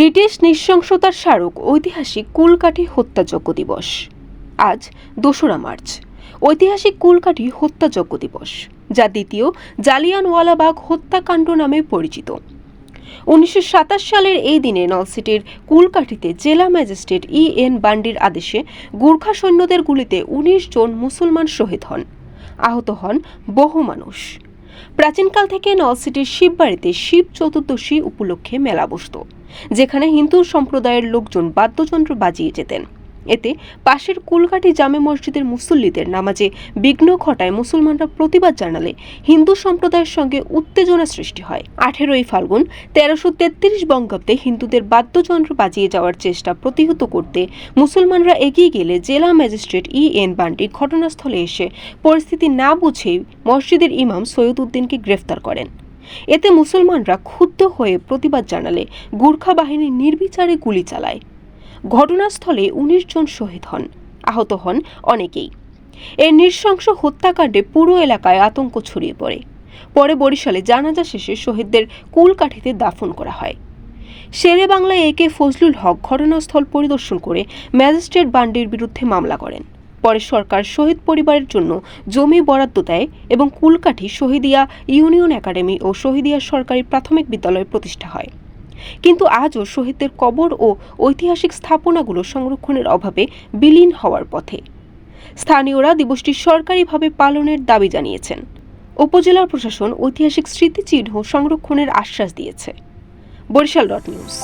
British নৃশংসতার স্মারক ঐতিহাসিক কুলকাঠি হত্যাযজ্ঞ দিবস। আজ দোসরা মার্চ। ঐতিহাসিক কুলকাঠি হত্যাযজ্ঞ দিবস, যা দ্বিতীয় জালিয়ানওয়ালাবাগ হত্যাকাণ্ড নামে পরিচিত। উনিশশো সাতাশ সালের এই দিনে নলসিটির কুলকাঠিতে জেলা ম্যাজিস্ট্রেট ই এন বান্ডির আদেশে গোর্খা সৈন্যদের গুলিতে উনিশ জন মুসলমান শহীদ হন। আহত হন বহু মানুষ। প্রাচীনকাল থেকে নলসিটির শিববাড়িতে শিব চতুর্দশী উপলক্ষে মেলা বসত, যেখানে হিন্দু সম্প্রদায়ের লোকজন বাদ্যযন্ত্র বাজিয়ে যেতেন। এতে পাশের কুলকাঠি জামে মসজিদের মুসল্লিদের নামাজে বিঘ্ন ঘটায় মুসলমানরা প্রতিবাদ জানালে হিন্দু সম্প্রদায়ের সঙ্গে উত্তেজনা সৃষ্টি হয়। আঠেরোই ফাল্গুন, তেরোশো তেত্রিশ বঙ্গাব্দে হিন্দুদের বাদ্যযন্ত্র বাজিয়ে যাওয়ার চেষ্টা প্রতিহত করতে মুসলমানরা এগিয়ে গেলে জেলা ম্যাজিস্ট্রেট ই এন বান্ডি ঘটনাস্থলে এসে পরিস্থিতি না বুঝেই মসজিদের ইমাম সৈয়দ উদ্দিনকে গ্রেফতার করেন। এতে মুসলমানরা ক্ষুব্ধ হয়ে প্রতিবাদ জানালে গুর্খা বাহিনী নির্বিচারে গুলি চালায়। ঘটনাস্থলে উনিশ জন শহীদ হন। আহত হন অনেকেই। এই নৃশংস হত্যাকাণ্ডে পুরো এলাকায় আতঙ্ক ছড়িয়ে পড়ে। পরে বরিশালে জানাজা শেষে শহীদদের কুলকাঠিতে দাফন করা হয়। শেরে বাংলায় একে ফজলুল হক ঘটনাস্থল পরিদর্শন করে ম্যাজিস্ট্রেট বান্ডির বিরুদ্ধে মামলা করেন। পরে সরকার শহীদ পরিবারের জন্য জমি বরাদ্দ দেয় এবং কুলকাঠি শহীদিয়া ইউনিয়ন একাডেমি ও শহীদিয়া সরকারি প্রাথমিক বিদ্যালয় প্রতিষ্ঠা হয়। কিন্তু আজও শহীদদের কবর ও ঐতিহাসিক স্থাপনাগুলো সংরক্ষণের অভাবে বিলীন হওয়ার পথে। স্থানীয়রা দিবসটি সরকারিভাবে পালনের দাবি জানিয়েছেন। উপজেলার প্রশাসন ঐতিহাসিক স্মৃতিচিহ্ন সংরক্ষণের আশ্বাস দিয়েছে। Barishal dot news.